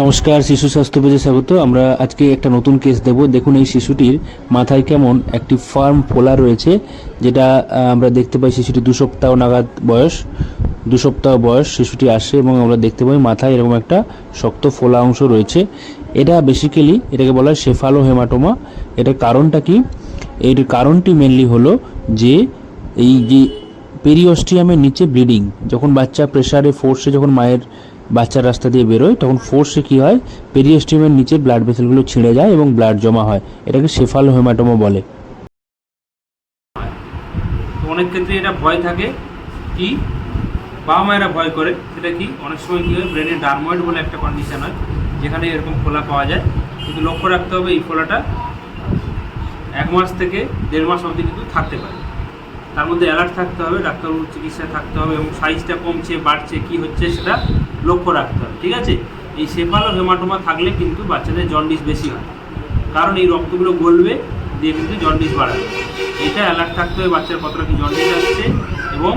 নমস্কার, শিশু স্বাস্থ্য পেজে স্বাগত। আমরা আজকে একটা নতুন কেস দেব। দেখুন এই শিশুটির মাথায় কেমন একটি ফার্ম ফোলা রয়েছে, যেটা আমরা দেখতে পাই শিশুটি দু সপ্তাহ নাগাদ বয়স, দু সপ্তাহ বয়স শিশুটি আসে এবং আমরা দেখতে পাই মাথায় এরকম একটা শক্ত ফোলা অংশ রয়েছে। এটা বেসিক্যালি এটাকে বলা হয় শেফালো হেমাটোমা এটার কারণটা কি? এর কারণটি মেনলি হলো যে, এই যে পেরিওস্টিয়ামের নিচে ব্লিডিং যখন বাচ্চা প্রেশারে ফোর্সে যখন মায়ের বাচ্চার রাস্তা দিয়ে বেরোয়, তখন ফোর্সে কী হয়? পেরিওস্টিয়ামের নিচে ব্লাড ভেসেলগুলো ছিঁড়ে যায় এবং ব্লাড জমা হয়। এটাকে সেফালো হেমাটোমা বলে অনেক ক্ষেত্রে এটা ভয় থাকে। কি? বাবা মায়েরা ভয় করে। সেটা কি? অনেক সময় কী হয়? ব্রেনের ডার্ময়েড বলে একটা কন্ডিশন হয়, যেখানে এরকম ফোলা পাওয়া যায়। কিন্তু লক্ষ্য রাখতে হবে এই ফোলাটা এক মাস থেকে দেড় মাস অবধি কিন্তু থাকতে পারে। তার মধ্যে অ্যালার্ট থাকতে হবে, ডাক্তারবাবুর চিকিৎসায় থাকতে হবে এবং সাইজটা কমছে, বাড়ছে, কি হচ্ছে সেটা লক্ষ্য রাখতে হবে, ঠিক আছে? এই সেফালো হেমাটোমা থাকলে কিন্তু বাচ্চাদের জন্ডিস বেশি হয়। কারণ এই রক্তগুলো গলবে, দিয়ে কিন্তু জন্ডিস বাড়াবে। এটা অ্যালার্ট থাকতে হবে বাচ্চার কতটা কি জন্ডিস আসছে এবং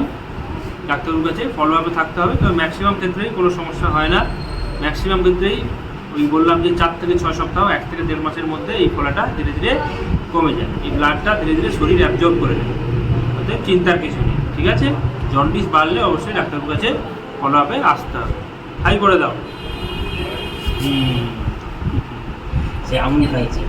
ডাক্তারবাবুর কাছে ফলো আপে থাকতে হবে। তবে ম্যাক্সিমাম ক্ষেত্রেই কোনো সমস্যা হয় না। ম্যাক্সিমাম ক্ষেত্রেই ওই বললাম যে চার থেকে ছয় সপ্তাহ, এক থেকে দেড় মাসের মধ্যে এই ফলাটা ধীরে ধীরে কমে যায়। এই ব্লাডটা ধীরে ধীরে শরীর অ্যাবজর্ব করে নেবে অতএব চিন্তার কিছু নেই, ঠিক আছে? জন্ডিস বাড়লে অবশ্যই ডাক্তারবাবুর কাছে ফলো আপে আসতে হবে। হাই করে দাও। সে আমি খাইছে